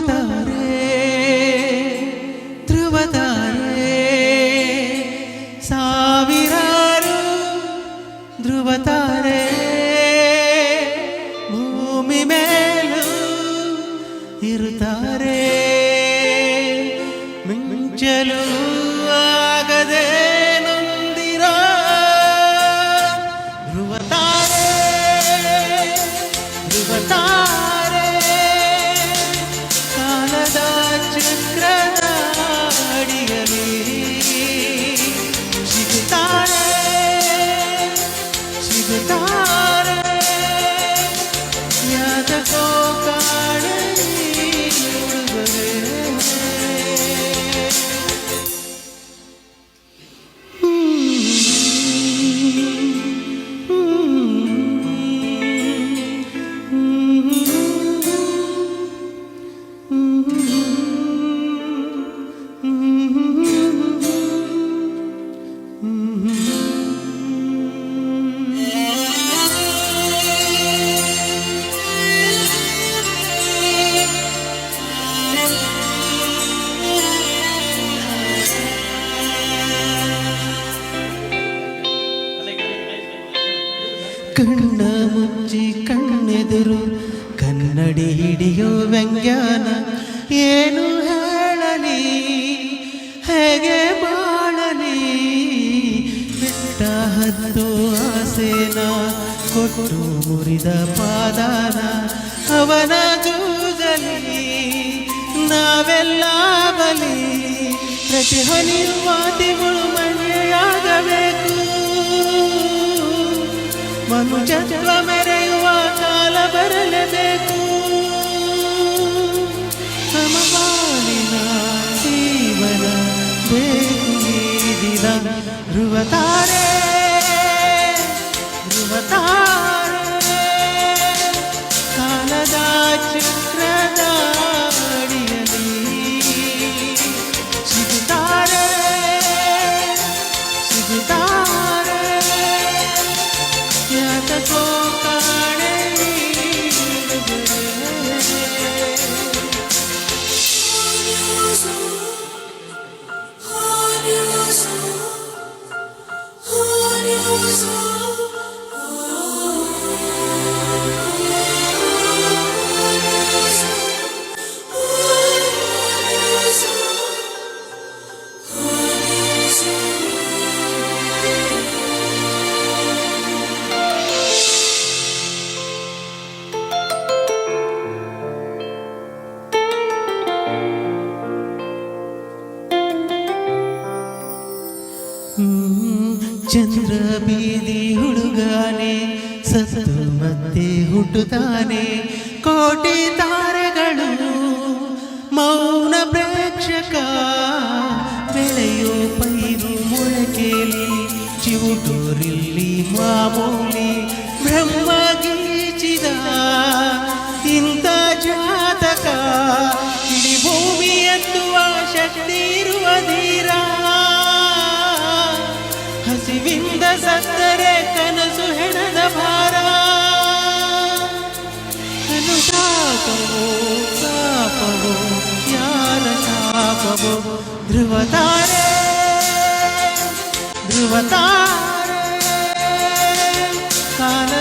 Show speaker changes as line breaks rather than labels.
ധ്രുവതാരേ ധ്രുവതാരേ സാവിരാരോ ധ്രുവതാരേ ഭൂമി മേലും ഇരുതാരേ മിഞ്ചലൂ ಕಣ್ಣ ಮುಚ್ಚಿ ಕಣ್ಣೆದುರು ಕನ್ನಡಿ ಹಿಡಿಯೋ ವ್ಯಂಗ್ಯಾನ ಏನು ಹೇಳಲಿ, ಹೇಗೆ ಬಾಳಲಿ? ಬಿಟ್ಟ ಹತ್ತು ಆಸೇನ ಕೊಟ್ಟು ಮುರಿದ ಪಾದಾನ ಅವನ ಜೂಜಲಿ, ನಾವೆಲ್ಲ ಬಲಿ. ಪ್ರತಿ ಹನಿಯು ಮಾತಿಗಳು ಮಣ್ಣೆಯಾಗಬೇಕು ಮನುಜತ್ವ ಮೆರೆಯುವ ಕಾಲ ಬರಲೇಬೇಕು ಸಮಪಾಲಿನ ಜೀವನ ಬೇಕು ಈ ದಿನ ಧ್ರುವತಾರೆ ಧ್ರುವತಾರೆ ಚಂದ್ರ ಬೀದಿ ಹುಡುಗಾನೆ, ಸತ್ತು ಮತ್ತೆ ಹುಟ್ಟುತ್ತಾನೆ. ಕೋಟಿ ತಾರೆಗಳು ಮೌನ ಪ್ರೇಕ್ಷಕ, ಬೆಳೆಯೋ ಪೈರು ಮೊಳಕೆಲಿ ಚಿವುಟೂರಿಲ್ಲಿ ಮಾಮೂಲಿ ధ్రువము ధ్రువతారే ధ్రువతారే కాల